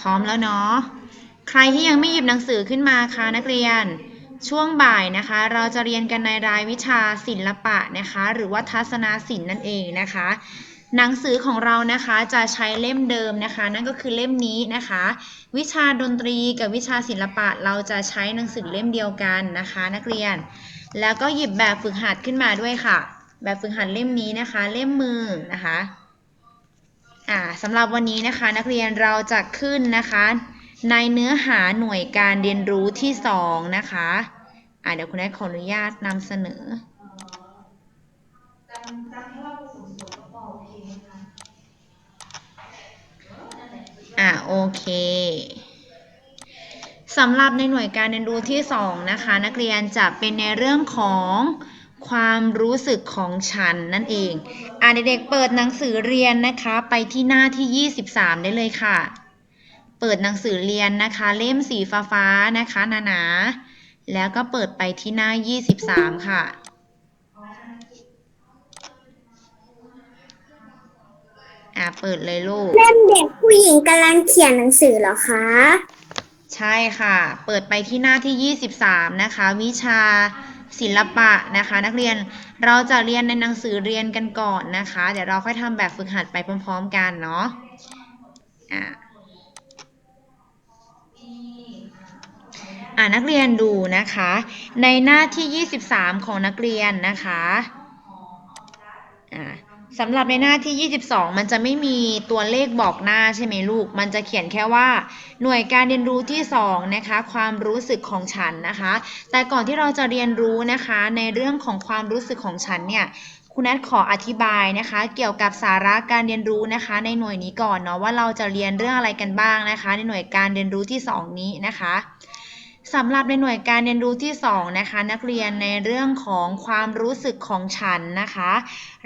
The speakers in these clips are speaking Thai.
พร้อมแล้วเนาะ ใครที่ยังไม่หยิบหนังสือขึ้นมาคะนักเรียน ช่วงบ่ายนะคะ เราจะเรียนกันในรายวิชาศิลปะนะคะ หรือว่าทัศนศิลป์นั่นเองนะคะ หนังสือของเรานะคะจะใช้เล่มเดิมนะคะ นั่นก็คือเล่มนี้นะคะ วิชาดนตรีกับวิชาศิลปะเราจะใช้หนังสือเล่มเดียวกันนะคะ นักเรียน แล้วก็หยิบแบบฝึกหัดขึ้นมาด้วยค่ะ แบบฝึกหัดเล่มนี้นะคะ เล่มมือนะคะ อ่าสำหรับวันนี้นะคะนักเรียนเราจะขึ้นนะคะ ในเนื้อหาหน่วยการเรียนรู้ที่สองนะคะอ่าเดี๋ยวคุณแม่ขออนุญาตนำเสนออ่าโอเคสำหรับในหน่วยการเรียนรู้ที่สองนะคะ นักเรียนจะเป็นในเรื่องของ ความรู้สึกของฉันนั่นเอง อ่าเด็กๆเปิดหนังสือเรียนนะคะ ไปที่หน้าที่ 23 ได้เลยค่ะ เปิดหนังสือเรียนนะคะ เล่มสีฟ้าๆนะคะหนาๆแล้วก็เปิดไปที่หน้า 23 ค่ะอ่าเปิดเลยลูกเล่มเด็กผู้หญิงกำลังเขียนหนังสือเหรอคะ ใช่ค่ะ เปิดไปที่หน้าที่ 23 นะคะ วิชา ศิลปะนะคะ นักเรียนเราจะเรียนในหนังสือเรียนกันก่อนนะคะ เดี๋ยวเราค่อยทำแบบฝึกหัดไปพร้อม ๆ กันเนาะอ่าอ่านักเรียนดูนะคะ ในหน้าที่ 23 ของนักเรียนนะคะอ่า สำหรับในหน้าที่ 22 มันจะไม่มีตัวเลขบอกหน้าใช่ไหมลูก มันจะเขียนแค่ว่าหน่วยการเรียนรู้ที่ 2 นะคะ ความรู้สึกของฉันนะคะ แต่ก่อนที่เราจะเรียนรู้นะคะ ในเรื่องของความรู้สึกของฉันเนี่ยคุณนัทขออธิบายนะคะ เกี่ยวกับสาระการเรียนรู้นะคะ ในหน่วยนี้ก่อนเนาะว่าเราจะเรียนเรื่องอะไรกันบ้างนะคะ ในหน่วยการเรียนรู้ที่ 2 นี้นะคะ สำหรับในหน่วยการเรียนรู้ที่ 2 นะคะ นักเรียนในเรื่องของความรู้สึกของฉันนะคะ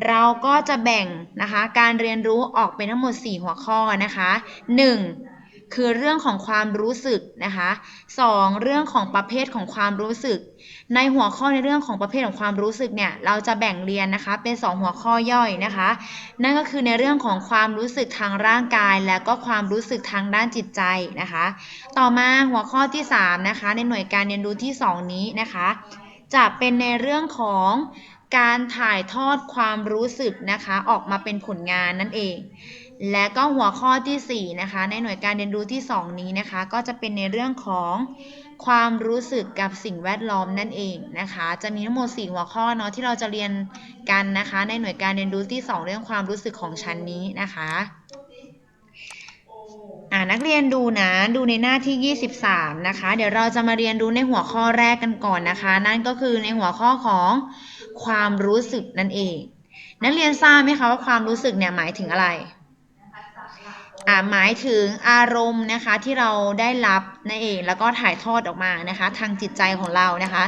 เราก็จะแบ่งนะคะการเรียนรู้ออกเป็นทั้งหมด 4 หัวข้อนะคะ 1. คือเรื่องของความรู้สึกนะคะ 2. เรื่องของประเภทของความรู้สึก ในหัวข้อในเรื่องของประเภทของความรู้สึกเนี่ยเราจะแบ่งเรียนนะคะเป็น 2 หัวข้อย่อยนะคะ นั่นก็คือในเรื่องของความรู้สึกทางร่างกาย และก็ความรู้สึกทางด้านจิตใจนะคะ ต่อมาหัวข้อที่ 3 นะคะ ในหน่วยการเรียนรู้ที่ 2 นี้นะคะ จะเป็นในเรื่องของการถ่ายทอดความรู้สึกนะคะออกมาเป็นผลงานนั่นเอง และก็หัวข้อที่ 4 นะคะ ในหน่วยการเรียนรู้ที่ 2 นี้นะคะ ก็จะเป็นในเรื่องของ ความรู้สึกกับสิ่งแวดล้อมนั่นเองนะคะ จะมีทั้งหมด 4 หัวข้อเนาะที่เราจะเรียนกันนะคะ ในหน่วยการเรียนรู้ที่ 2 เรื่องความรู้สึกของชั้นนี้นะคะอ่านักเรียนดูนะดูในหน้าที่ 23 นะคะ เดี๋ยวเราจะมาเรียนรู้ในหัวข้อแรกกันก่อนนะคะ นั่นก็คือในหัวข้อของความรู้สึกนั่นเอง นักเรียนทราบไหมคะว่าความรู้สึกเนี่ยหมายถึงอะไร หมายถึงอารมณ์นะคะที่เราได้รับนั่นเองแล้วก็ถ่ายทอดออกมานะคะ ทางจิตใจของเรานะคะ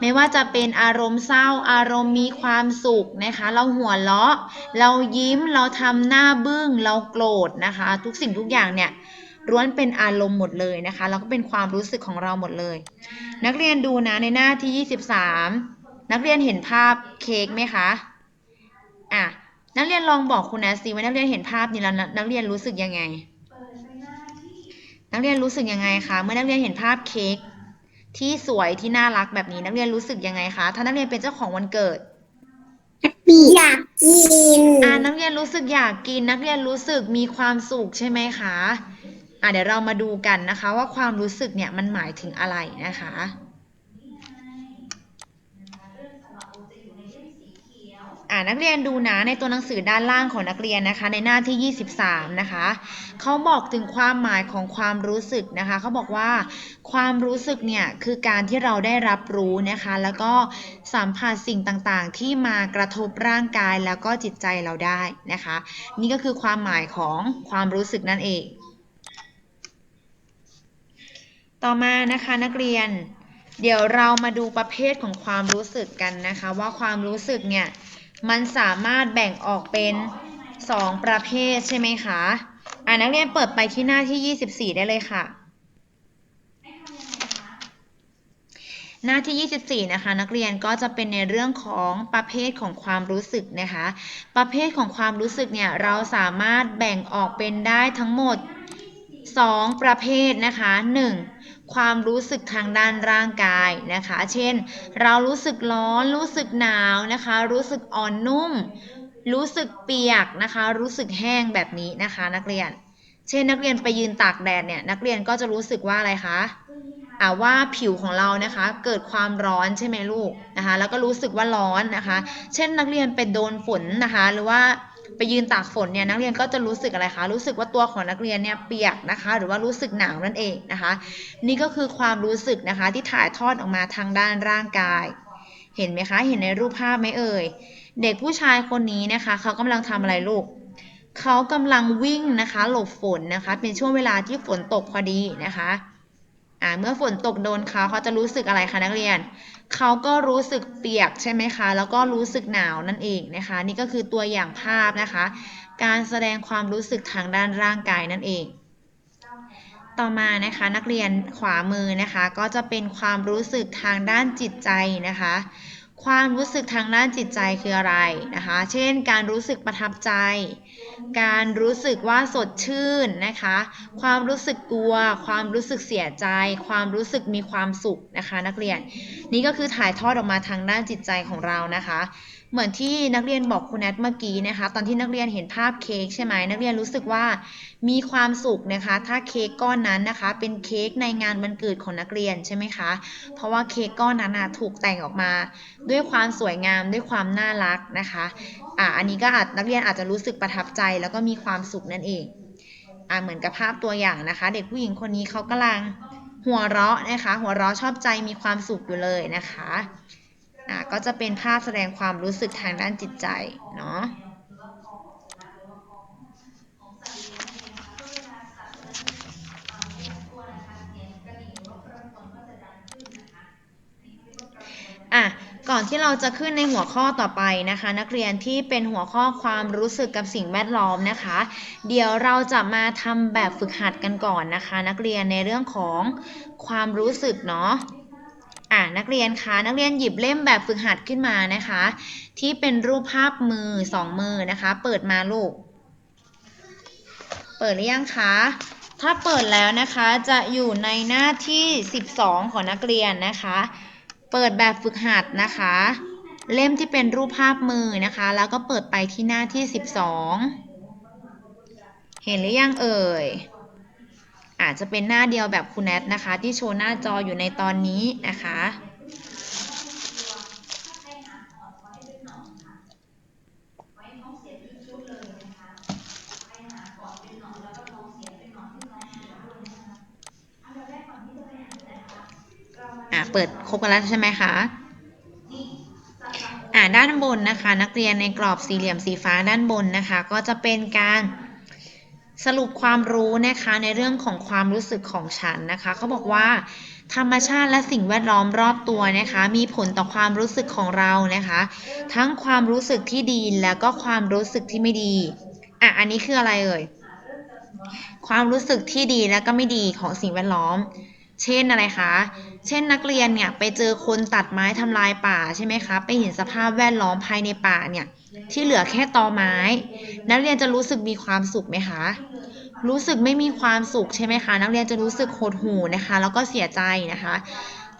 ไม่ว่าจะเป็นอารมณ์เศร้าอารมณ์มีความสุขนะคะ เราหัวเราะ เรายิ้มเราทำหน้าบึ้งเราโกรธนะคะ ทุกสิ่งทุกอย่างเนี่ยล้วนเป็นอารมณ์หมดเลยนะคะแล้วก็เป็นความรู้สึกของเราหมดเลย นักเรียนดูนะในหน้าที่ 23 นักเรียนเห็นภาพเค้กไหมคะอะ นักเรียนลองบอกคุณนะสิว่านักเรียนเห็นภาพนี้แล้วนักเรียนรู้สึกยังไง นักเรียนรู้สึกยังไงคะเมื่อนักเรียนเห็นภาพเค้กที่สวยที่น่ารักแบบนี้นักเรียนรู้สึกยังไงคะถ้านักเรียนเป็นเจ้าของวันเกิดอยากกินอ่านักเรียนรู้สึกอยากกิน นักเรียนรู้สึกมีความสุขใช่ไหมคะอ่าเดี๋ยวเรามาดูกันนะคะ ว่าความรู้สึกเนี่ยมันหมายถึงอะไรนะคะ อ่านักเรียนดูนะในตัวหนังสือด้านล่างของนักเรียนนะคะ ในหน้าที่ 23 นะคะเขาบอกถึงความหมายของความรู้สึกนะคะเขาบอกว่า ความรู้สึกเนี่ยคือการที่เราได้รับรู้นะคะ แล้วก็สัมผัสสิ่งต่างๆ ที่มากระทบร่างกายแล้วก็จิตใจเราได้นะคะ นี่ก็คือความหมายของความรู้สึกนั่นเอง ต่อมานะคะนักเรียนเดี๋ยวเรามาดูประเภทของความรู้สึกกันนะคะ ว่าความรู้สึกเนี่ย มันสามารถแบ่งออกเป็น2ประเภทใช่ไหมคะ อ่านักเรียนเปิดไปที่หน้าที่ 24 ได้เลยค่ะ หน้าที่ 24 นะคะ นักเรียนก็จะเป็นในเรื่องของประเภทของความรู้สึกนะคะ ประเภทของความรู้สึกเนี่ยเราสามารถแบ่งออกเป็นได้ทั้งหมดสองประเภทนะคะหนึ่ง ความรู้สึกทางด้านร่างกายนะคะ เช่น เรารู้สึกร้อน รู้สึกหนาวนะคะ รู้สึกอ่อนนุ่ม รู้สึกเปียกนะคะ รู้สึกแห้งแบบนี้นะคะ นักเรียน เช่น นักเรียนไปยืนตากแดดเนี่ย นักเรียนก็จะรู้สึกว่าอะไรคะอ่าว่าผิวของเรานะคะ เกิดความร้อนใช่ไหมลูกนะคะ แล้วก็รู้สึกว่าร้อนนะคะ เช่นนักเรียนไปโดนฝนนะคะ หรือว่า ไปยืนตากฝนเนี่ยนักเรียนก็จะรู้สึกอะไรคะ รู้สึกว่าตัวของนักเรียนเนี่ยเปียกนะคะ หรือว่ารู้สึกหนาวนั่นเองนะคะ นี่ก็คือความรู้สึกนะคะที่ถ่ายทอดออกมาทางด้านร่างกาย เห็นไหมคะ เห็นในรูปภาพไหมเอ่ย เด็กผู้ชายคนนี้นะคะเขากำลังทำอะไรลูกเขากำลังวิ่งนะคะ หลบฝนนะคะ เป็นช่วงเวลาที่ฝนตกพอดีนะคะอ่าเมื่อฝนตกโดนเขาเขาจะรู้สึกอะไรคะนักเรียน เขาก็รู้สึกเปียกใช่ไหมคะ แล้วก็รู้สึกหนาวนั่นเองนะคะ นี่ก็คือตัวอย่างภาพนะคะ การแสดงความรู้สึกทางด้านร่างกายนั่นเอง ต่อมานะคะนักเรียนขวามือนะคะ ก็จะเป็นความรู้สึกทางด้านจิตใจนะคะ ความรู้สึกทางด้านจิตใจคืออะไรนะคะ เช่น การรู้สึกประทับใจ การรู้สึกว่าสดชื่นนะคะ ความรู้สึกกลัว ความรู้สึกเสียใจ ความรู้สึกมีความสุขนะคะ นักเรียน นี่ก็คือถ่ายทอดออกมาทางด้านจิตใจของเรานะคะ เหมือนที่นักเรียนบอกคุณแนทเมื่อกี้นะคะ ตอนที่นักเรียนเห็นภาพเค้กใช่ไหมนักเรียนรู้สึกว่ามีความสุขนะคะ ถ้าเค้กก้อนนั้นนะคะ เป็นเค้กในงานวันเกิดของนักเรียนใช่ไหมคะ เพราะว่าเค้กก้อนนั้นถูกแต่งออกมา ด้วยความสวยงามด้วยความน่ารักนะคะอ่าอันนี้ก็อาจนักเรียนอาจจะรู้สึกประทับใจแล้วก็มีความสุขนั่นเองอ่าเหมือนกับภาพตัวอย่างนะคะ เด็กผู้หญิงคนนี้เขากำลังหัวเราะนะคะ หัวเราะชอบใจมีความสุขอยู่เลยนะคะ อ่าก็จะเป็นภาพแสดงความรู้สึกทางด้านจิตใจเนาะอะก่อนที่เราจะขึ้นในหัวข้อต่อไปนะคะ นักเรียนที่เป็นหัวข้อความรู้สึกกับสิ่งแวดล้อมนะคะ เดี๋ยวเราจะมาทำแบบฝึกหัดกันก่อนนะคะ นักเรียนในเรื่องของความรู้สึกเนาะ อะนักเรียนคะนักเรียนหยิบเล่มแบบฝึกหัดขึ้นมานะคะ ที่เป็นรูปภาพมือสองมือนะคะ เปิดมาลูก เปิดหรือยังคะถ้าเปิดแล้วนะคะจะอยู่ในหน้าที่ 12 ของนักเรียนนะคะ เปิดแบบฝึกหัดนะคะ เล่มที่เป็นรูปภาพมือนะคะ แล้วก็เปิดไปที่หน้าที่ 12 เห็นหรือยังเอ่ย อาจจะเป็นหน้าเดียวแบบคุณแนทนะคะ ที่โชว์หน้าจออยู่ในตอนนี้นะคะ อ่าเปิดครบกันแล้วใช่ไหมคะอ่าด้านบนนะคะ นักเรียนในกรอบสี่เหลี่ยมสีฟ้าด้านบนนะคะ ก็จะเป็นการ สรุปความรู้นะคะในเรื่องของความรู้สึกของฉันนะคะเขาบอกว่า ธรรมชาติและสิ่งแวดล้อมรอบตัวนะคะ มีผลต่อความรู้สึกของเรานะคะ ทั้งความรู้สึกที่ดีแล้วก็ความรู้สึกที่ไม่ดีอะอันนี้คืออะไรเอ่ยความรู้สึกที่ดีและก็ไม่ดีของสิ่งแวดล้อม เช่นอะไรคะ เช่นนักเรียนเนี่ยไปเจอคนตัดไม้ทำลายป่าใช่ไหมคะ ไปเห็นสภาพแวดล้อมภายในป่าเนี่ยที่เหลือแค่ตอไม้ นักเรียนจะรู้สึกมีความสุขไหมคะ รู้สึกไม่มีความสุขใช่ไหมคะ นักเรียนจะรู้สึกหดหู่นะคะ แล้วก็เสียใจนะคะ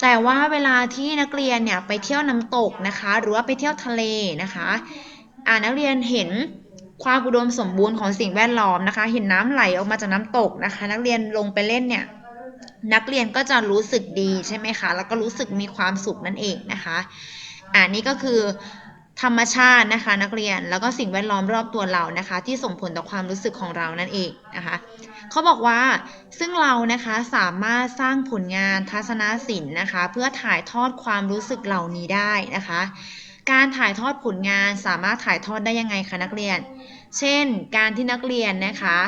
แต่ว่าเวลาที่นักเรียนเนี่ยไปเที่ยวน้ำตกนะคะ หรือว่าไปเที่ยวทะเลนะคะ อ่านักเรียนเห็นความอุดมสมบูรณ์ของสิ่งแวดล้อมนะคะ เห็นน้ำไหลออกมาจากน้ำตกนะคะ นักเรียนลงไปเล่นเนี่ย นักเรียนก็จะรู้สึกดีใช่ไหมคะ แล้วก็รู้สึกมีความสุขนั่นเองนะคะอ่านี่ก็คือธรรมชาตินะคะ นักเรียนแล้วก็สิ่งแวดล้อมรอบตัวเรานะคะ ที่ส่งผลต่อความรู้สึกของเรานั่นเองนะคะเขาบอกว่าซึ่งเรานะคะสามารถสร้างผลงานทัศนศิลป์นะคะ เพื่อถ่ายทอดความรู้สึกเหล่านี้ได้นะคะ การถ่ายทอดผลงานสามารถถ่ายทอดได้ยังไงคะนักเรียน เช่น การที่นักเรียนนะคะ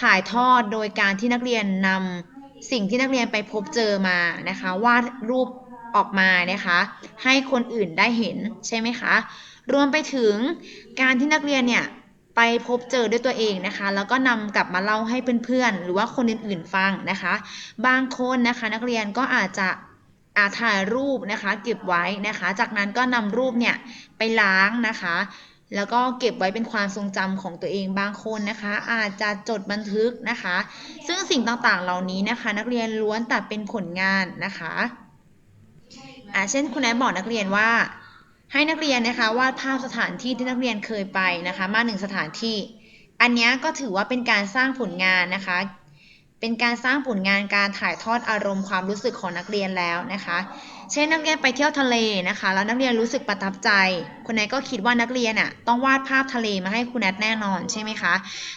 ถ่ายทอดโดยการที่นักเรียนนำ สิ่งที่นักเรียนไปพบเจอมานะคะวาดรูปออกมานะคะ ให้คนอื่นได้เห็นใช่ไหมคะรวมไปถึงการที่นักเรียนเนี่ยไปพบเจอด้วยตัวเองนะคะ แล้วก็นำกลับมาเล่าให้เพื่อนๆ หรือว่าคนอื่นๆฟังนะคะ บางคนนะคะนักเรียนก็อาจจะอาถ่ายรูปนะคะ เก็บไว้นะคะ จากนั้นก็นำรูปเนี่ยไปล้างนะคะ แล้วก็เก็บไว้เป็นความทรงจำของตัวเองบางคนนะคะ อาจจะจดบันทึกนะคะ ซึ่งสิ่งต่างๆเหล่านี้นะคะ นักเรียนล้วนแต่เป็นผลงานนะคะอ่าเช่นคุณแอนบอกนักเรียนว่า ให้นักเรียนนะคะวาดภาพสถานที่ที่นักเรียนเคยไปนะคะ มาหนึ่งสถานที่ อันนี้ก็ถือว่าเป็นการสร้างผลงานนะคะ เป็นการสร้างผลงานการถ่ายทอดอารมณ์ความรู้สึกของนักเรียนแล้วนะคะ เช่นนักเรียนไปเที่ยวทะเลนะคะ แล้วนักเรียนรู้สึกประทับใจ คุณแนทก็คิดว่านักเรียนอะต้องวาดภาพทะเลมาให้คุณแนทแน่นอนใช่ไหมคะ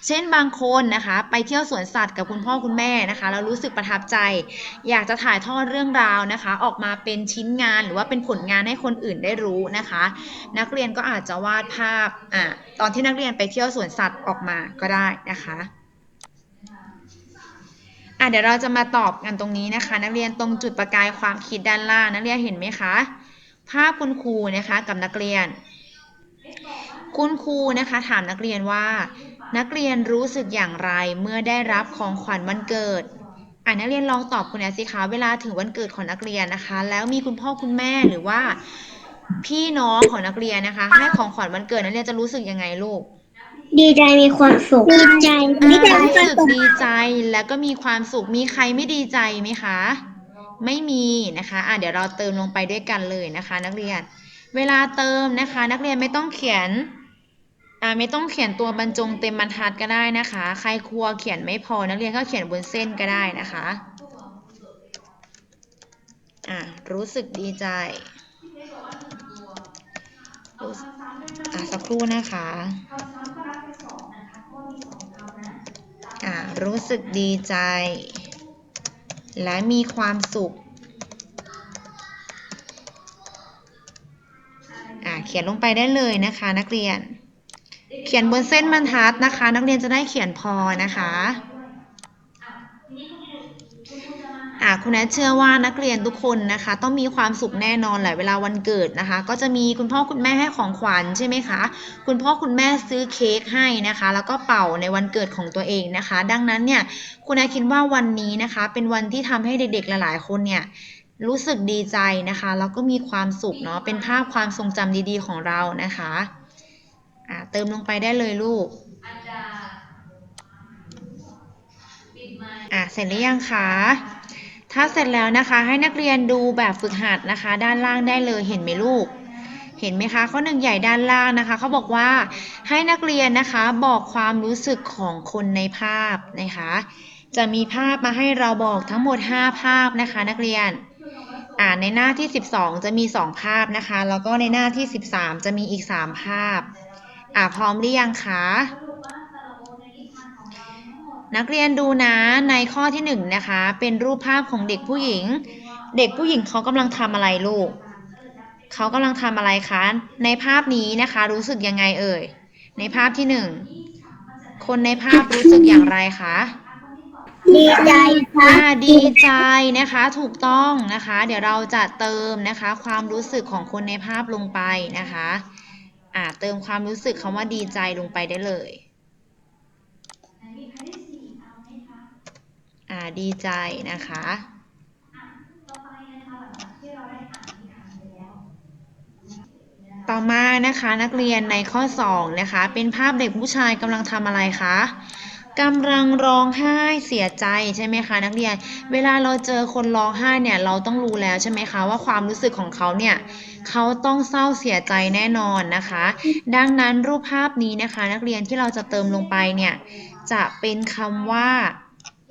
เช่นบางคนนะคะ ไปเที่ยวสวนสัตว์กับคุณพ่อคุณแม่นะคะแล้วรู้สึกประทับใจ อยากจะถ่ายทอดเรื่องราวนะคะ ออกมาเป็นชิ้นงานหรือว่าเป็นผลงานให้คนอื่นได้รู้นะคะ นักเรียนก็อาจจะวาดภาพอะตอนที่นักเรียนไปเที่ยวสวนสัตว์ออกมาก็ได้นะคะ เดี๋ยวเราจะมาตอบกันตรงนี้นะคะ นักเรียนตรงจุดประกายความคิดด้านล่างนักเรียนเห็นไหมคะ ภาพคุณครูนะคะกับนักเรียน คุณครูนะคะถามนักเรียนว่า นักเรียนรู้สึกอย่างไรเมื่อได้รับของขวัญวันเกิดอะนักเรียนลองตอบคุณแอสิคะเวลาถึงวันเกิดของนักเรียนนะคะ แล้วมีคุณพ่อคุณแม่หรือว่า พี่น้องของนักเรียนนะคะ ให้ของขวัญวันเกิดนักเรียนจะรู้สึกยังไงลูก ดีใจมีความสุขดีใจอ่าดีใจมีรู้ความสึกสุขดีใจแล้วก็มีความสุขมีใครไม่ดีใจไหมคะ ไม่มีนะคะอะเดี๋ยวเราเติมลงไปด้วยกันเลยนะคะ นักเรียน เวลาเติมนะคะ นักเรียนไม่ต้องเขียนอ่าไม่ต้องเขียนตัวบรรจงเต็มบรรทัดก็ได้นะคะ ใครครัวเขียนไม่พอนักเรียนก็เขียนบนเส้นก็ได้นะคะอ่ารู้สึกดีใจรู้สึก อะสักครู่นะคะอ่ารู้สึกดีใจ และมีความสุขอ่าเขียนลงไปได้เลยนะคะนักเรียน เขียนบนเส้นบรรทัดนะคะ นักเรียนจะได้เขียนพอนะคะ อ่าคุณแอทเชื่อว่านักเรียนทุกคนนะคะ ต้องมีความสุขแน่นอนแหละเวลาวันเกิดนะคะ ก็จะมีคุณพ่อคุณแม่ให้ของขวัญใช่ไหมคะ คุณพ่อคุณแม่ซื้อเค้กให้นะคะ แล้วก็เป่าในวันเกิดของตัวเองนะคะ ดังนั้นเนี่ยคุณแอทคิดว่าวันนี้นะคะ เป็นวันที่ทำให้เด็กๆ หลายๆ คนเนี่ยรู้สึกดีใจนะคะแล้วก็มีความสุขเนาะเป็นภาพความทรงจำดีๆของเรานะคะอ่าเติมลงไปได้เลยลูกอ่าเสร็จหรือยังคะ ถ้าเสร็จแล้วนะคะ ให้นักเรียนดูแบบฝึกหัดนะคะ ด้านล่างได้เลยเห็นไหมลูก เห็นไหมคะ ข้อหนึ่งใหญ่ด้านล่างนะคะเขาบอกว่าให้นักเรียนนะคะบอกความรู้สึกของคนในภาพนะคะ จะมีภาพมาให้เราบอกทั้งหมด 5 ภาพนะคะ นักเรียนอ่าในหน้าที่ 12 จะมี 2 ภาพนะคะ แล้วก็ในหน้าที่ 13 จะมีอีก 3 ภาพอ่าพร้อมหรือยังคะ นักเรียนดูนะในข้อที่หนึ่งนะคะ เป็นรูปภาพของเด็กผู้หญิง เด็กผู้หญิงเขากำลังทำอะไรลูก เขากำลังทำอะไรคะ ในภาพนี้นะคะ รู้สึกยังไงเอ่ย ในภาพที่หนึ่ง คนในภาพรู้สึกอย่างไรคะ ดีใจครัอ่าบดีใจนะคะ ถูกต้องนะคะ เดี๋ยวเราจะเติมนะคะ ความรู้สึกของคนในภาพลงไปนะคะ อ่าเติมความรู้สึกคำว่าดีใจลงไปได้เลย อ่าดีใจนะคะต่อมานะคะนักเรียนในข้อ 2 นะคะ เป็นภาพเด็กผู้ชายกำลังทำอะไรคะกำลังร้องไห้เสียใจใช่ไหมคะ นักเรียน เวลาเราเจอคนร้องไห้เนี่ยเราต้องรู้แล้วใช่ไหมคะว่าความรู้สึกของเขาเนี่ยเขาต้องเศร้าเสียใจแน่นอนนะคะ ดังนั้นรูปภาพนี้นะคะ นักเรียนที่เราจะเติมลงไปเนี่ยจะเป็นคำว่า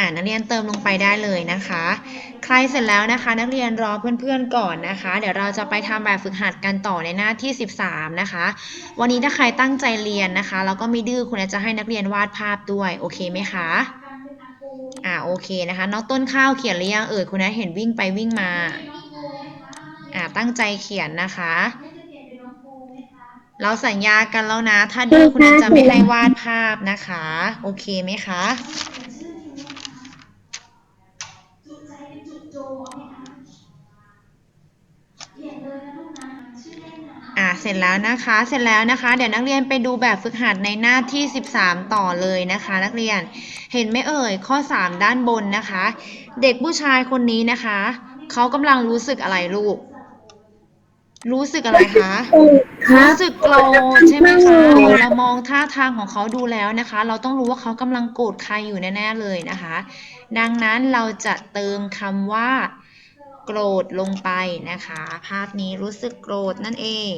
่านักเรียนเติมลงไปได้เลยนะคะ ใครเสร็จแล้วนะคะ นักเรียนรอเพื่อนๆก่อนนะคะ เดี๋ยวเราจะไปทำแบบฝึกหัดกันต่อในหน้าที่ 13 นะคะ วันนี้ถ้าใครตั้งใจเรียนนะคะแล้วก็ไม่ดื้อคุณจะให้นักเรียนวาดภาพด้วยโอเคไหมคะอ่าโอเคนะคะน้องต้นข้าวเขียนหรือยังเอ่ยคุณอาเห็นวิ่งไปวิ่งมาอ่าตั้งใจเขียนนะคะ เราสัญญากันแล้วนะ ถ้าดื้อคุณจะไม่ให้วาดภาพนะคะ โอเคไหมคะ อ่าเสร็จแล้วนะคะเสร็จแล้วนะคะ เดี๋ยวนักเรียนไปดูแบบฝึกหัดในหน้าที่ 13 ต่อเลยนะคะ นักเรียนเห็นไหมเอ่ยข้อ 3 ด้านบนนะคะ เด็กผู้ชายคนนี้นะคะเขากำลังรู้สึกอะไรลูก รู้สึกอะไรคะครับรู้สึกโกรธใช่ไหมคะเรามองท่าทางของเขาดูแล้วนะคะ เราต้องรู้ว่าเขากำลังโกรธใครอยู่แน่ๆเลยนะคะ ดังนั้นเราจะเติมคำว่า โกรธลงไปนะคะ ภาพนี้รู้สึกโกรธนั่นเอง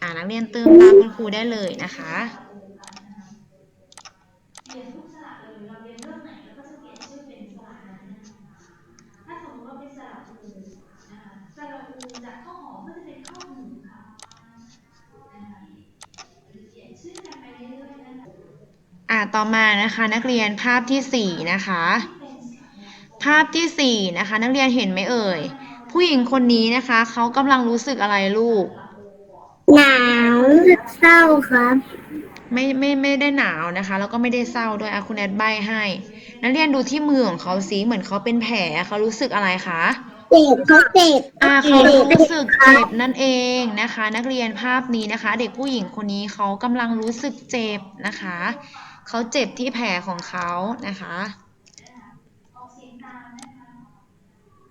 อ่านักเรียนเติมตามคุณครูได้เลยนะคะถ้าสมมติว่าเป็นสระอูนะคะสระอูจากข้าวหอมก็จะเป็นข้าวหมูค่ะนะคะเขียนชื่อกันไปเรื่อยๆนะคะอ่าต่อมานะคะนักเรียนภาพที่สี่นะคะ ภาพที่สี่นะคะ นักเรียนเห็นไหมเอ่ย ผู้หญิงคนนี้นะคะเขากำลังรู้สึกอะไรลูก หนาวเศร้าครับ ไม่ไม่ไม่ได้หนาวนะคะ แล้วก็ไม่ได้เศร้าด้วยอะคุณแอดใบให้ นักเรียนดูที่มือของเขาสิเหมือนเขาเป็นแผลเขารู้สึกอะไรคะเจ็บเขาเจ็บอ่าเขารู้สึกเจ็บนั่นเองนะคะ นักเรียนภาพนี้นะคะ เด็กผู้หญิงคนนี้เขากำลังรู้สึกเจ็บนะคะเขาเจ็บที่แผลของเขานะคะ ออกเสียงตามนะคะ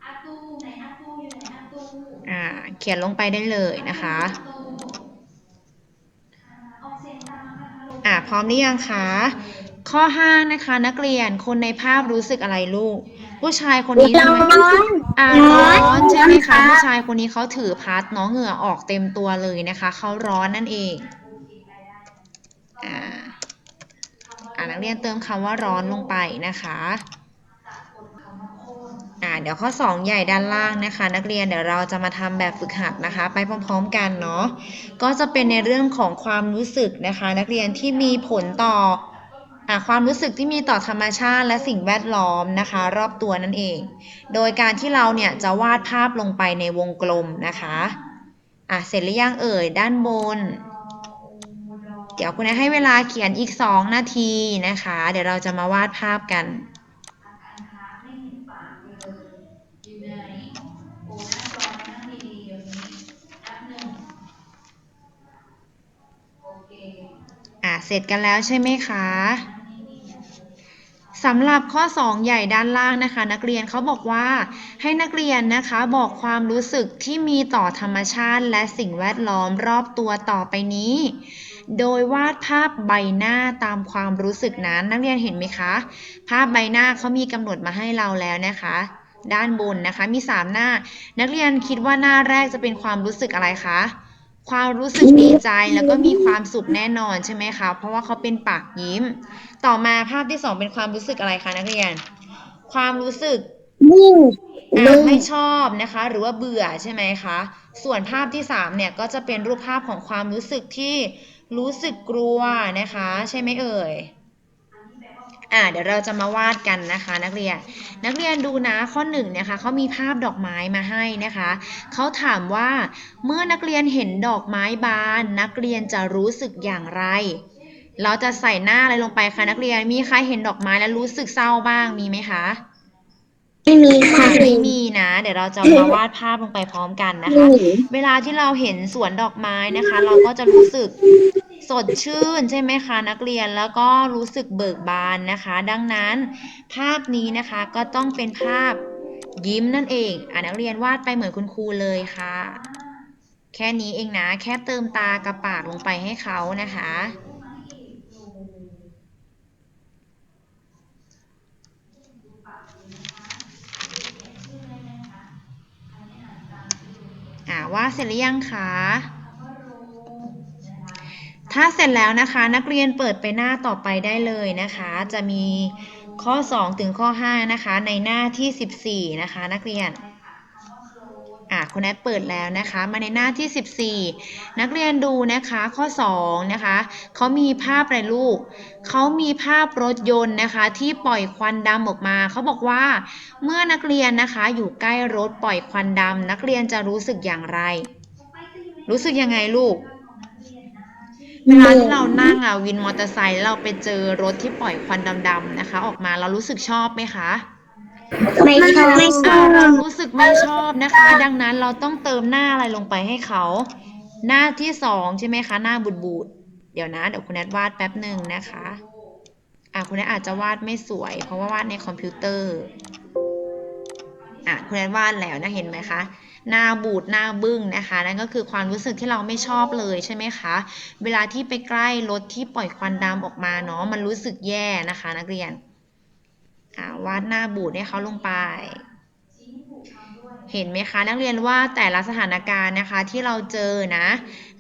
อาตูไหนอาตูอยู่ไหนอาตู อ่า เขียนลงไปได้เลยนะคะอาตูออกเสียงตามนะคะอ่าพร้อมหรือยังคะ ข้อ5นะคะ นักเรียนคนในภาพรู้สึกอะไรลูก ผู้ชายคนนี้ทำไมร้อนอ่าร้ร้ออนนใช่ไหมร้อนครัคะบผู้ชายคนนี้เขาถือพัดเนาะเหงื่อออกเต็มตัวเลยนะคะเขาร้อนนั่นเองอ่าอ่านักเรียนเติมคำว่าร้อนลงไปนะคะ อ่าเดี๋ยวข้อ 2 ใหญ่ด้านล่างนะคะ นักเรียนเดี๋ยวเราจะมาทำแบบฝึกหัดนะคะ ไปพร้อมๆกันเนาะก็จะเป็นในเรื่องของความรู้สึกนะคะ นักเรียนที่มีผลต่ออะความรู้สึกที่มีต่อธรรมชาติและสิ่งแวดล้อมนะคะ รอบตัวนั่นเอง โดยการที่เราเนี่ยจะวาดภาพลงไปในวงกลมนะคะอะเสร็จหรือยังเอ่ยด้านบน เดี๋ยวคุณให้เวลาเขียนอีก 2 นาทีนะคะ เดี๋ยวเราจะมาวาดภาพกัน อะเสร็จกันแล้วใช่ไหมคะสำหรับข้อ 2 ใหญ่ด้านล่างนะคะ นักเรียนเขาบอกว่า ให้นักเรียนนะคะบอกความรู้สึกที่มีต่อธรรมชาติและสิ่งแวดล้อมรอบตัวต่อไปนี้ โดยวาดภาพใบหน้าตามความรู้สึกนั้น นักเรียนเห็นไหมคะ ภาพใบหน้าเขามีกำหนดมาให้เราแล้วนะคะ ด้านบนนะคะมี 3 หน้า นักเรียนคิดว่าหน้าแรกจะเป็นความรู้สึกอะไรคะ ความรู้สึกดีใจแล้วก็มีความสุขแน่นอนใช่ไหมคะ เพราะว่าเขาเป็นปากยิ้ม ต่อมาภาพที่สองเป็นความรู้สึกอะไรคะนักเรียน ความรู้สึกนิ่งอะนิ่งไม่ชอบนะคะ หรือว่าเบื่อใช่ไหมคะ ส่วนภาพที่สามเนี่ยก็จะเป็นรูปภาพของความรู้สึกที่รู้สึกกลัวนะคะ ใช่ไหมเอ่ย อ่าเดี๋ยวเราจะมาวาดกันนะคะนักเรียน นักเรียนดูนะข้อหนึ่งเนี่ยค่ะเขามีภาพดอกไม้มาให้นะคะเขาถามว่าเมื่อนักเรียนเห็นดอกไม้บาน นักเรียนจะรู้สึกอย่างไร เราจะใส่หน้าอะไรลงไปคะนักเรียนมีใครเห็นดอกไม้แล้วรู้สึกเศร้าบ้างมีไหมคะไม่มีค่ะไม่มีนะ เดี๋ยวเราจะมาวาดภาพลงไปพร้อมกันนะคะ เวลาที่เราเห็นสวนดอกไม้นะคะ เราก็จะรู้สึก สดชื่นใช่ไหมคะนักเรียนแล้วก็รู้สึกเบิกบานนะคะ ดังนั้นภาพนี้นะคะก็ต้องเป็นภาพยิ้มนั่นเองอะนักเรียนวาดไปเหมือนคุณครูเลยค่ะ แค่นี้เองนะ แค่เติมตากับปากลงไปให้เขานะคะอ่าวาดเสร็จหรือยังคะ ถ้าเสร็จแล้วนะคะนักเรียนเปิดไปหน้าต่อไปได้เลยนะคะ จะมีข้อ 2 ถึงข้อ 5 นะคะ ในหน้าที่ 14 นะคะ นักเรียนอะคุณแอดเปิดแล้วนะคะ มาในหน้าที่ 14 นักเรียนดูนะคะข้อ 2 นะคะเขามีภาพอะไรลูกเขามีภาพรถยนต์นะคะ ที่ปล่อยควันดำออกมาเขาบอกว่า เมื่อนักเรียนนะคะอยู่ใกล้รถปล่อยควันดำนักเรียนจะรู้สึกอย่างไร รู้สึกยังไงลูก เวลาที่เรานั่งอะวินมอเตอร์ไซค์แล้วเราไปเจอรถที่ปล่อยควันดำๆนะคะ ออกมาเรารู้สึกชอบไหมคะ ไม่ชอบไม่ชอ่าอบเรารู้สึกไม่ชอบนะคะ ดังนั้นเราต้องเติมหน้าอะไรลงไปให้เขา หน้าที่สองใช่ไหมคะ หน้าบูดบูดๆ เดี๋ยวนะ เดี๋ยวคุณแอดวาดแป๊บหนึ่งนะคะอะคุณแอดอาจจะวาดไม่สวย เพราะว่าวาดในคอมพิวเตอร์อะคุณแอดวาดแล้วนะเห็นไหมคะ หน้าบูดหน้าบึ้งนะคะ นั่นก็คือความรู้สึกที่เราไม่ชอบเลยใช่ไหมคะ เวลาที่ไปใกล้รถที่ปล่อยควันดำออกมาเนาะมันรู้สึกแย่นะคะ นักเรียนวาดหน้าบูดให้เขาลงไป เห็นไหมคะ นักเรียนว่าแต่ละสถานการณ์นะคะที่เราเจอนะ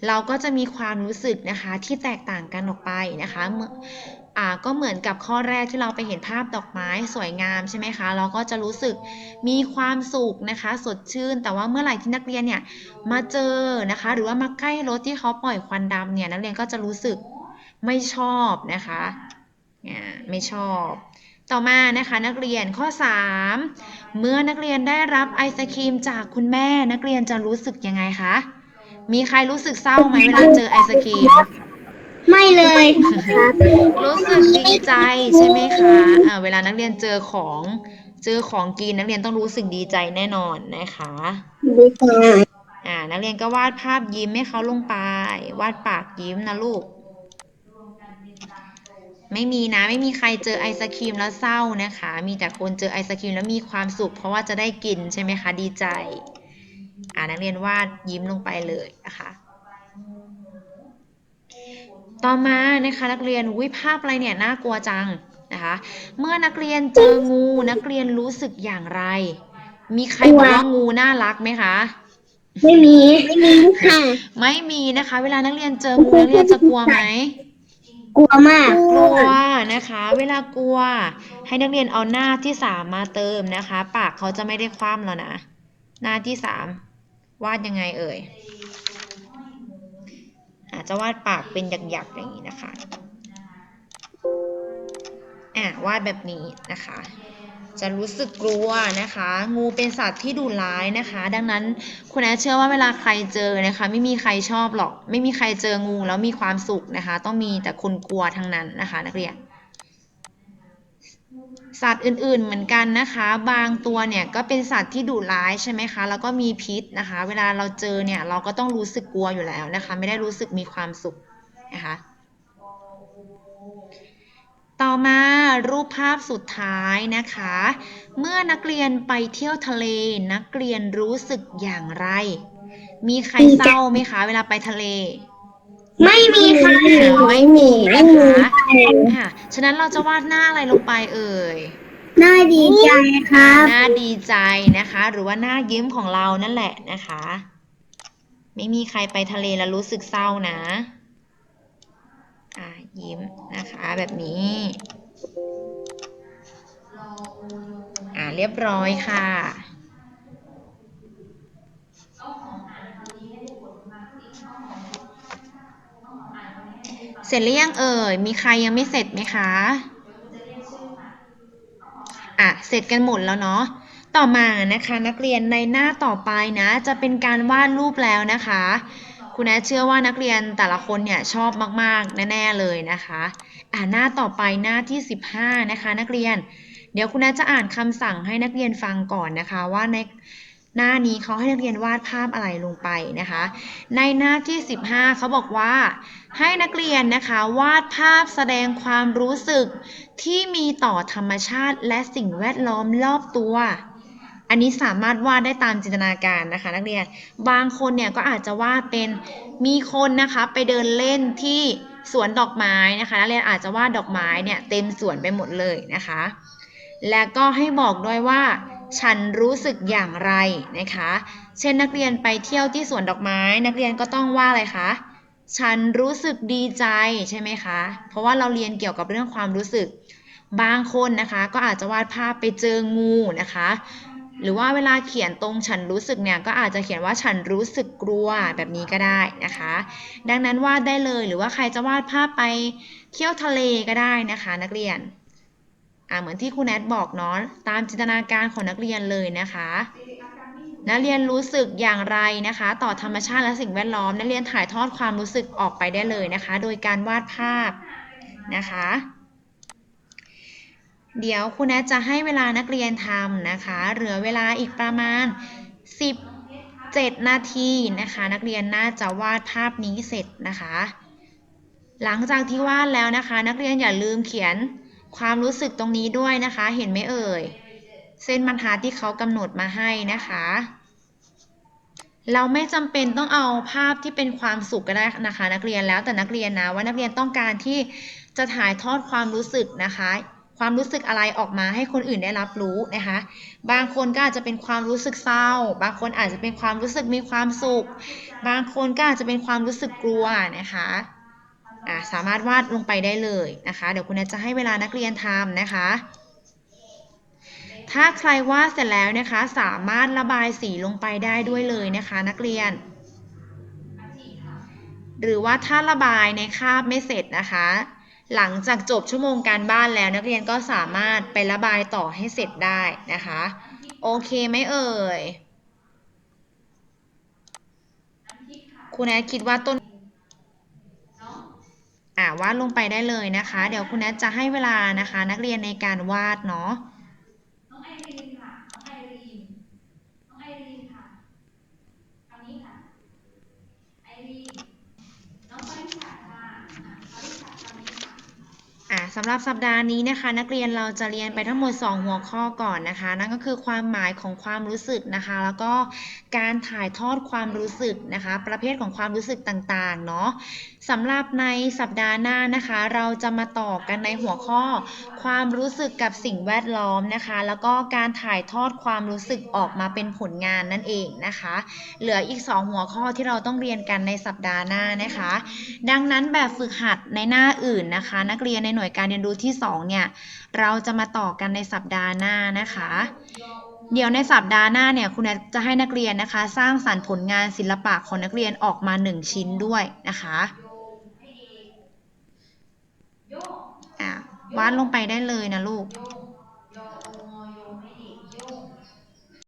เราก็จะมีความรู้สึกนะคะที่แตกต่างกันออกไปนะคะ อ่าก็เหมือนกับข้อแรกที่เราไปเห็นภาพดอกไม้สวยงามใช่ไหมคะเราก็จะรู้สึกมีความสุขนะคะ สดชื่น แต่ว่าเมื่อไหร่ที่นักเรียนเนี่ยมาเจอนะคะ หรือว่ามาใกล้รถที่เขาปล่อยควันดำเนี่ยนักเรียนก็จะรู้สึกไม่ชอบนะคะไม่ชอบ ต่อมานะคะนักเรียนข้อ 3 เมื่อนักเรียนได้รับไอศครีมจากคุณแม่นักเรียนจะรู้สึกยังไงคะมีใครรู้สึกเศร้าไหมเวลาเจอไอศครีม ไม่เลยครับ รู้สึกดีใจใช่ไหมคะอ่าเวลานักเรียนเจอของเจอของกินนักเรียนต้องรู้สึกดีใจแน่นอนนะคะดีใจอ่า นักเรียนก็วาดภาพยิ้มให้เขาลงไป วาดปากยิ้มนะลูก ไม่มีนะ ไม่มีใครเจอไอศครีมแล้วเศร้านะคะ มีแต่คนเจอไอศครีมแล้วมีความสุข เพราะว่าจะได้กินใช่ไหมคะ ดีใจ อ่านักเรียนวาดยิ้มลงไปเลยนะคะ ต่อมานะคะนักเรียนวิภาพอะไรเนี่ยน่ากลัวจังนะคะ เมื่อนักเรียนเจองูนักเรียนรู้สึกอย่างไร มีใครบอกว่างูน่ารักไหมคะ ไม่มีไม่มีค่ะไม่มีนะคะ เวลานักเรียนเจองูนักเรียนจะกลัวไหมกลัวมากกลัวนะคะ เวลากลัว ให้นักเรียนเอาหน้าที่สามมาเติมนะคะ ปากเขาจะไม่ได้คว่ำแล้วนะ หน้าที่สามวาดยังไงเอ่ย อาจจะวาดปากเป็นหยักๆอย่างนี้นะคะอะวาดแบบนี้นะคะ จะรู้สึกกลัวนะคะ งูเป็นสัตว์ที่ดุร้ายนะคะ ดังนั้นคุณแอเชื่อว่าเวลาใครเจอนะคะ ไม่มีใครชอบหรอก ไม่มีใครเจองูแล้วมีความสุขนะคะ ต้องมีแต่คนกลัวทั้งนั้นนะคะ นักเรียน สัตว์อื่นๆเหมือนกันนะคะ บางตัวเนี่ยก็เป็นสัตว์ที่ดุร้ายใช่ไหมคะ แล้วก็มีพิษนะคะ เวลาเราเจอเนี่ยเราก็ต้องรู้สึกกลัวอยู่แล้วนะคะ ไม่ได้รู้สึกมีความสุขนะคะ ต่อมารูปภาพสุดท้ายนะคะ เมื่อนักเรียนไปเที่ยวทะเลนักเรียนรู้สึกอย่างไร มีใครเศร้าไหมคะ เวลาไปทะเล ไม่มีค่ะไม่มีนะคะอะ ฉะนั้นเราจะวาดหน้าอะไรลงไปเอ่ยน่าดีใจครับ หน้าดีใจนะคะ หรือว่าหน้ายิ้มของเรานั่นแหละนะคะ ไม่มีใครไปทะเลแล้วรู้สึกเศร้านะ อะยิ้มนะคะ แบบนี้ อ่าเรียบร้อยค่ะ เสร็จหรือยังเอ่ย มีใครยังไม่เสร็จไหมคะ อะ เสร็จกันหมดแล้วเนาะ ต่อมานะคะนักเรียนในหน้าต่อไปนะ จะเป็นการวาดรูปแล้วนะคะ คุณแอเชื่อว่านักเรียนแต่ละคนเนี่ยชอบมากๆแน่ๆเลยนะคะ อ่าหน้าต่อไปหน้าที่ 15 นะคะ นักเรียน เดี๋ยวคุณแอจะอ่านคำสั่งให้นักเรียนฟังก่อนนะคะว่าในหน้านี้เขาให้นักเรียนวาดภาพอะไรลงไปนะคะ ในหน้าที่ 15เขาบอกว่า ให้นักเรียนนะคะวาดภาพแสดงความรู้สึกที่มีต่อธรรมชาติและสิ่งแวดล้อมรอบตัว อันนี้สามารถวาดได้ตามจินตนาการนะคะ นักเรียน บางคนเนี่ยก็อาจจะวาดเป็นมีคนนะคะไปเดินเล่นที่สวนดอกไม้นะคะนักเรียนอาจจะวาดดอกไม้เนี่ยเต็มสวนไปหมดเลยนะคะ และก็ให้บอกด้วยว่าฉันรู้สึกอย่างไรนะคะ เช่นนักเรียนไปเที่ยวที่สวนดอกไม้ นักเรียนก็ต้องว่าอะไรคะ ฉันรู้สึกดีใจใช่ไหมคะ เพราะว่าเราเรียนเกี่ยวกับเรื่องความรู้สึก บางคนนะคะ ก็อาจจะวาดภาพไปเจองูนะคะ หรือว่าเวลาเขียนตรงฉันรู้สึกเนี่ยก็อาจจะเขียนว่าฉันรู้สึกกลัวแบบนี้ก็ได้นะคะ ดังนั้นวาดได้เลยหรือว่าใครจะวาดภาพไปเที่ยวทะเลก็ได้นะคะ นักเรียน อ่าเหมือนที่คุณแอดบอกเนาะตามจินตนาการของนักเรียนเลยนะคะ นักเรียนรู้สึกอย่างไรนะคะ ต่อธรรมชาติและสิ่งแวดล้อม นักเรียนถ่ายทอดความรู้สึกออกไปได้เลยนะคะ โดยการวาดภาพนะคะ เดี๋ยวคุณแอจะให้เวลานักเรียนทำนะคะ เหลือเวลาอีกประมาณ 17 นาทีนะคะ นักเรียนน่าจะวาดภาพนี้เสร็จนะคะ หลังจากที่วาดแล้วนะคะ นักเรียนอย่าลืมเขียนความรู้สึกตรงนี้ด้วยนะคะ เห็นไหมเอ่ย เส้นบรรทัดที่เขากำหนดมาให้นะคะ เราไม่จำเป็นต้องเอาภาพที่เป็นความสุขก็ได้นะคะ นักเรียนแล้วแต่นักเรียนนะว่านักเรียนต้องการที่จะถ่ายทอดความรู้สึกนะคะความรู้สึกอะไรออกมาให้คนอื่นได้รับรู้นะคะ บางคนก็อาจจะเป็นความรู้สึกเศร้า บางคนอาจจะเป็นความรู้สึกมีความสุข บางคนก็อาจจะเป็นความรู้สึกกลัวนะคะสามารถวาดลงไปได้เลยนะคะ เดี๋ยวคุณแนทจะให้เวลานักเรียนทำนะคะ ถ้าใครวาดเสร็จแล้วนะคะ สามารถระบายสีลงไปได้ด้วยเลยนะคะ นักเรียน หรือว่าถ้าระบายในคาบไม่เสร็จนะคะ หลังจากจบชั่วโมงการบ้านแล้วนักเรียนก็สามารถไประบายต่อให้เสร็จได้นะคะ โอเคไหมเอ่ยคุณแอดคิดว่าต้นอ่าวาดลงไปได้เลยนะคะ เดี๋ยวคุณแอดจะให้เวลานะคะ นักเรียนในการวาดเนาะ น้องไอรีนค่ะ น้องไอรีน น้องไอรีนค่ะคำนี้ค่ะ ไอรีน น้องปริชาค่ะอะปริชาคำนี้ค่ะ อ่าสำหรับสัปดาห์นี้นะคะ นักเรียนเราจะเรียนไปทั้งหมด 2 หัวข้อก่อนนะคะ นั่นก็คือความหมายของความรู้สึกนะคะ แล้วก็การถ่ายทอดความรู้สึกนะคะ ประเภทของความรู้สึกต่างๆเนาะ สำหรับในสัปดาห์หน้านะคะ เราจะมาต่อกันในหัวข้อ ความรู้สึกกับสิ่งแวดล้อมนะคะ แล้วก็การถ่ายทอดความรู้สึกออกมาเป็นผลงานนั่นเองนะคะ เหลืออีก 2 หัวข้อที่เราต้องเรียนกันในสัปดาห์หน้านะคะ ดังนั้นแบบฝึกหัดในหน้าอื่นนะคะ นักเรียนในหน่วยการเรียนรู้ที่ 2 เนี่ยเราจะมาต่อกันในสัปดาห์หน้านะคะ เดี๋ยวในสัปดาห์หน้าเนี่ยคุณจะให้นักเรียนนะคะ สร้างสรรค์ผลงานศิลปะของนักเรียนออกมา 1 ชิ้นด้วยนะคะ อะวาดลงไปได้เลยนะลูก